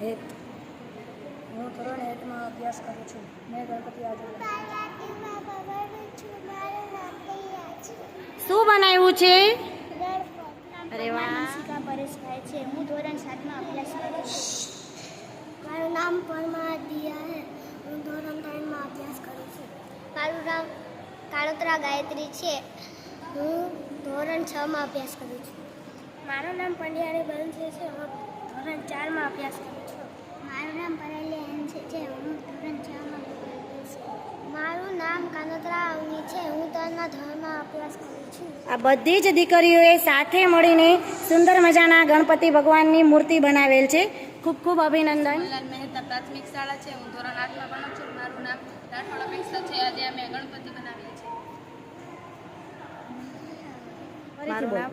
હેત. હું ધોરણ હેતમાં અભ્યાસ કરું છું. મેં ગણપતિ આજે શું બનાવ્યું છે? અરે વાહ. શિકા પરેશભાઈ છે. હું ધોરણ સાતમાં અભ્યાસ કરું છું. મારું નામ પરમા દિયા છે હું ધોરણ ત્રણમાં અભ્યાસ કરું છું. મારું નામ કાળોતરા ગાયત્રી છે. હું ધોરણ છમાં અભ્યાસ કરું છું. મારું નામ પંડ્યાળી બંધ છે. હું ધોરણ ચારમાં અભ્યાસ કરું છું. મારું નામ પરેલી એન છે હું ધોરણ છમાં અભ્યાસ કરું મારું નામ કાનોતરા અવની છે. હું ત્રણના ધોરણમાં અભ્યાસ કરું છું. આ બધી જ દીકરીઓએ સાથે મળીને સુંદર મજાના ગણપતિ ભગવાનની મૂર્તિ બનાવેલ છે. ખૂબ ખૂબ અભિનંદન. મહેતા પ્રાથમિક શાળા છે. હું ધોરણ આઠમાં ભણું છું. મારું નામ રાઠોડ અપેક્ષા છે. આજે અમે ગણપતિ બનાવીએ છીએ. મારું નામ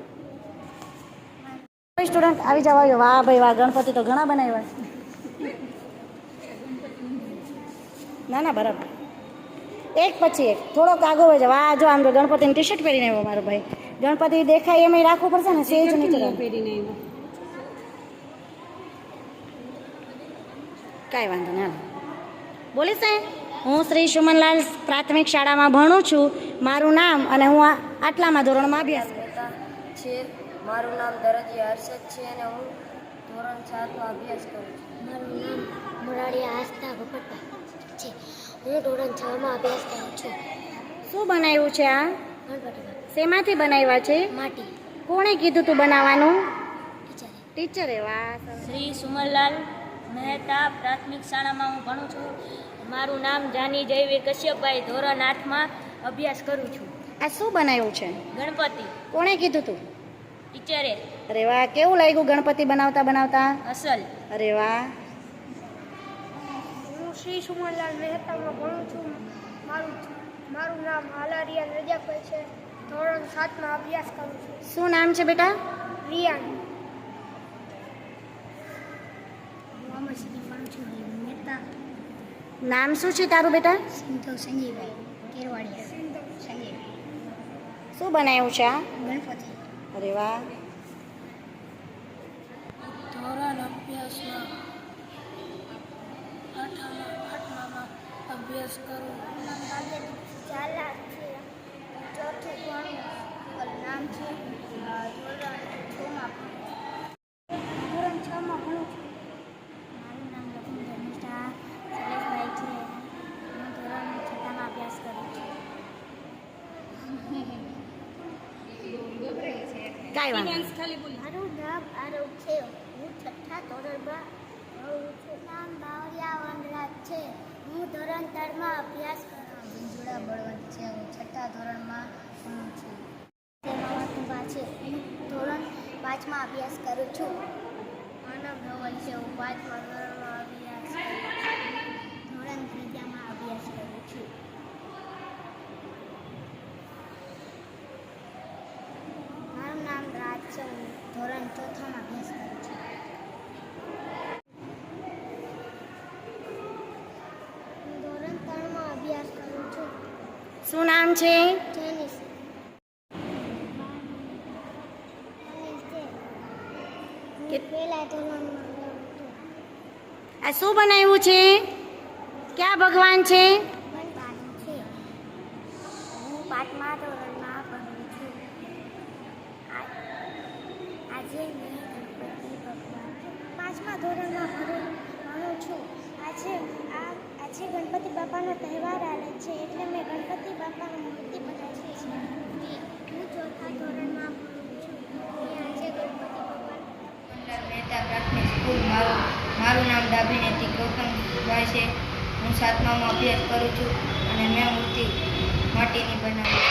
સ્ટુડન્ટ આવી જવા આવ્યો વાહ ભાઈ વાહ ગણપતિ તો ઘણા બનાવ્યા ના ના બરાબર. એક પછી એક. થોડોક આગો હોય છે. વાહ જો આમ તો ગણપતિની ટી શર્ટ પહેરીને આવ્યો મારો ભાઈ. ગણપતિ દેખાય એમ રાખવું પડશે ને? સેજ નીચે પહેરીને કાંઈ વાંધો નહીં હાલો. બોલીશ ને હું શ્રી સુમનલાલ પ્રાથમિક શાળામાં ભણું છું. મારું નામ અને હું આ આટલામાં ધોરણમાં અભ્યાસ કરતા મહેતા છે. મારું નામ દરજી હર્ષદ છે અને હું ધોરણ સાતમાં અભ્યાસ કરું છું. મારું નામ મોરારી આસ્થા ભગતભાઈ છે. હું ધોરણ છમાં અભ્યાસ કરું છું. શું બનાવ્યું છે આ? ગણપતિ શેમાંથી બનાવ્યા છે? માટી. કોણે કીધું તું બનાવવાનું? ટીચરે. ટીચરે વાહ શ્રી સુમરલાલ મહેતા પ્રાથમિક શાળામાં હું ભણું છું. મારું નામ જાની જયવીર કશ્યપભાઈ ધોરણ આઠમાં અભ્યાસ કરું છું. આ શું બનાવ્યું છે? ગણપતિ. કોણે કીધું તું? ટીચરે. અરે વાહ કેવું લાગ્યું ગણપતિ બનાવતા બનાવતા? અસલ. અરે વાહ. હું શ્રી સુમનલાલ મહેતામાં ભણું છું. મારું મારું નામ હાલારિયાન રજાભાઈ છે. ધોરણ સાતમાં અભ્યાસ કરું છું. શું નામ છે બેટા? રિયાન. હું અમર સિદ્ધિ છું મહેતા નામ શું છે તારું બેટા? સિંધો સંજયભાઈ કેરવાડિયા. સંજયભાઈ શું બનાવ્યું છે આ? ગણપતિ. અરે વાહ. ધોરણ અભ્યાસમાં આઠમા આઠમામાં અભ્યાસ કરું. લાખ છે ચોથું ભણું નામ છે. ધોરણ છમાં ધોરણ છમાં ભણું છું મારું નામ લખુંદર મિશ્રા શૈલેષભાઈ છે હું ધોરણ છઠ્ઠામાં અભ્યાસ કરું છું કાંઈ ખાલી નહીં. મારું નામ આરવ છે. હું છઠ્ઠા ધોરણમાં ભણું છું. નામ બાવરિયા વનરાજ છે. હું ધોરણ ત્રણમાં અભ્યાસ કરું મંજુળા બળવંત છે. હું છઠ્ઠા ધોરણમાં ભણું છું. તેમાં છે. હું ધોરણ પાંચમાં અભ્યાસ કરું છું. માનવ ધવલ છે હું પાંચમા ધોરણમાં અભ્યાસ કરું છું ધોરણ ત્રીજામાં અભ્યાસ કરું છું મારું નામ રાજ છે હું ધોરણ ચોથામાં અભ્યાસ કરું છું હું ધોરણ ત્રણમાં અભ્યાસ કરું છું શું નામ છે? આ શું બનાવ્યું છે? ક્યાં ભગવાન છે ભણવાનું છે હું પાંચમા ધોરણમાં ભણું છું આ- આજે મેં ગણપતિ ભગવાન પાંચમા ધોરણમાં ભણું ભણું છું આજે આ આજે ગણપતિ બાપાનો તહેવાર આવે છે એટલે મેં ગણપતિ બાપાની મૂર્તિ બનાવી છે. હું ચોથા ધોરણમાં ભણું છું. મેં આજે ગણપતિ ભગવાન મહેતા પ્રાથમિક સ્કૂલ મારું મારું નામ ડાભીનેતી ગૌતમભાઈ છે. હું સાતમામાં અભ્યાસ કરું છું અને મેં મૂર્તિ માટીની બનાવી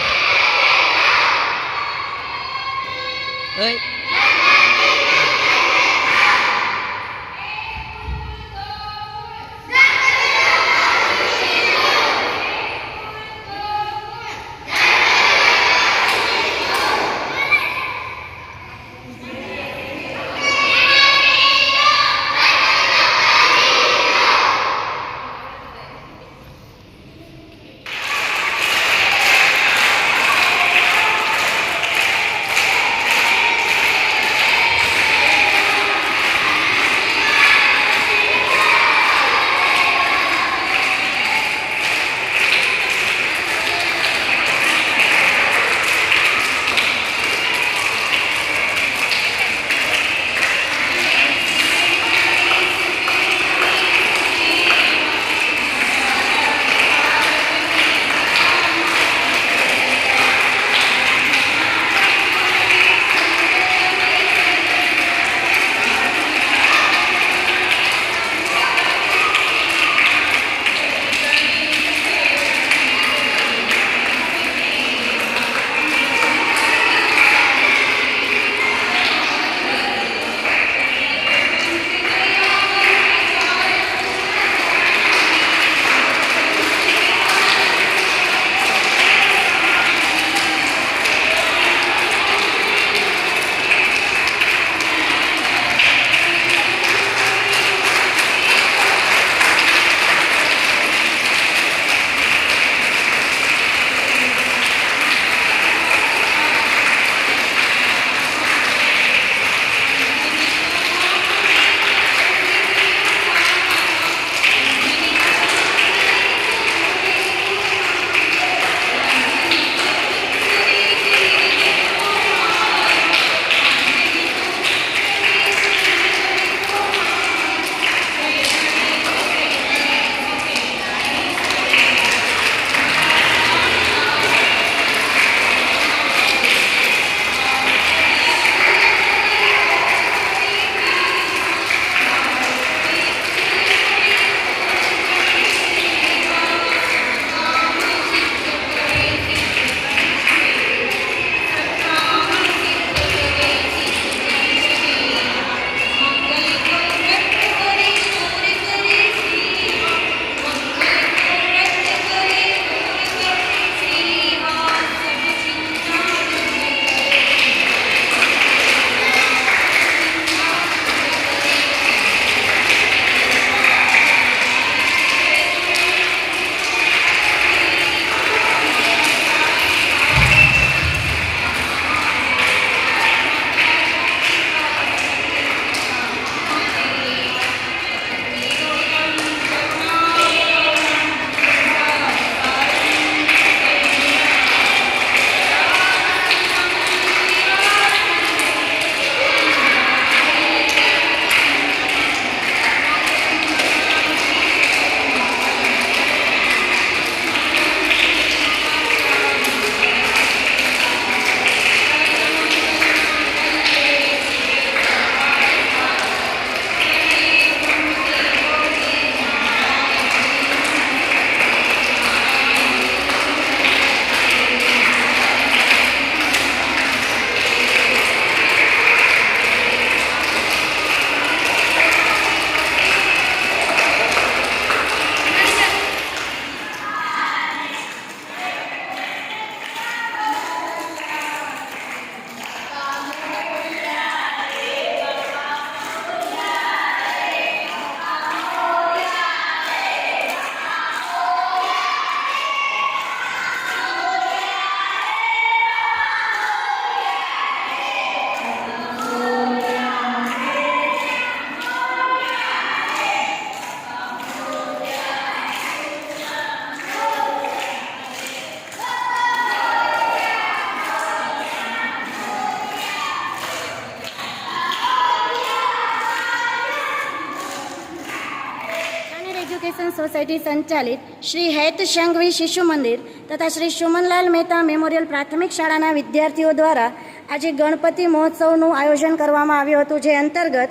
સોસાયટી સંચાલિત શ્રી હેત શંઘવી શિશુ મંદિર તથા શ્રી સુમનલાલ મહેતા મેમોરિયલ પ્રાથમિક શાળાના વિદ્યાર્થીઓ દ્વારા આજે ગણપતિ મહોત્સવનું આયોજન કરવામાં આવ્યું હતું, જે અંતર્ગત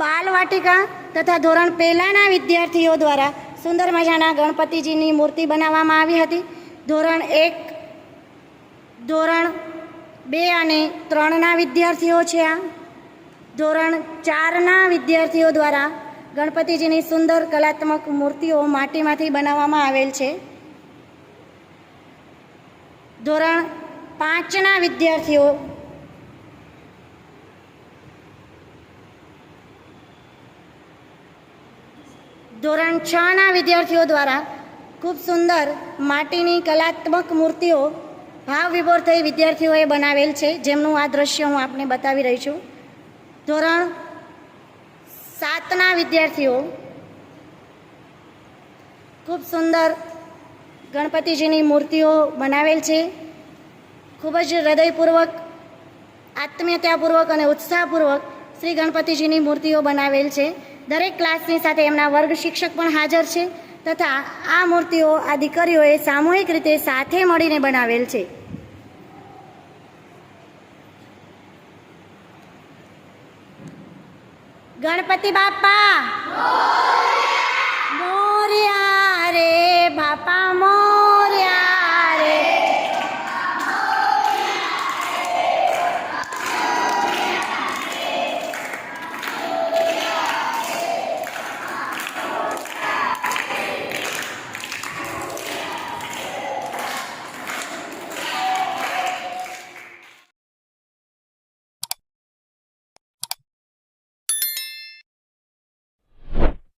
બાલવાટિકા તથા ધોરણ પહેલાંના વિદ્યાર્થીઓ દ્વારા સુંદર મજાના ગણપતિજીની મૂર્તિ બનાવવામાં આવી હતી. ધોરણ એક, ધોરણ બે અને ત્રણના વિદ્યાર્થીઓ છે આ. ધોરણ ચારના વિદ્યાર્થીઓ દ્વારા ગણપતિજીની સુંદર કલાત્મક મૂર્તિઓ માટીમાંથી બનાવવામાં આવેલ છે. ધોરણ પાંચના વિદ્યાર્થીઓ ધોરણ છના વિદ્યાર્થીઓ દ્વારા ખૂબ સુંદર માટીની કલાત્મક મૂર્તિઓ ભાવ વિભોર થઈ વિદ્યાર્થીઓએ બનાવેલ છે. જેમનું આ દ્રશ્ય હું આપને બતાવી રહી છું. ધોરણ સાતના વિદ્યાર્થીઓ, ખૂબ સુંદર ગણપતિજીની મૂર્તિઓ બનાવેલ છે. ખૂબ જ હૃદયપૂર્વક, આત્મીયતાપૂર્વક અને ઉત્સાહપૂર્વક શ્રી ગણપતિજીની મૂર્તિઓ બનાવેલ છે. દરેક ક્લાસની સાથે એમના વર્ગ શિક્ષક પણ હાજર છે તથા આ મૂર્તિઓ આ દીકરીઓએ સામૂહિક રીતે સાથે મળીને બનાવેલ છે. ગણપતિ બાપા. મોર્યા રે બાપા મોર્યા.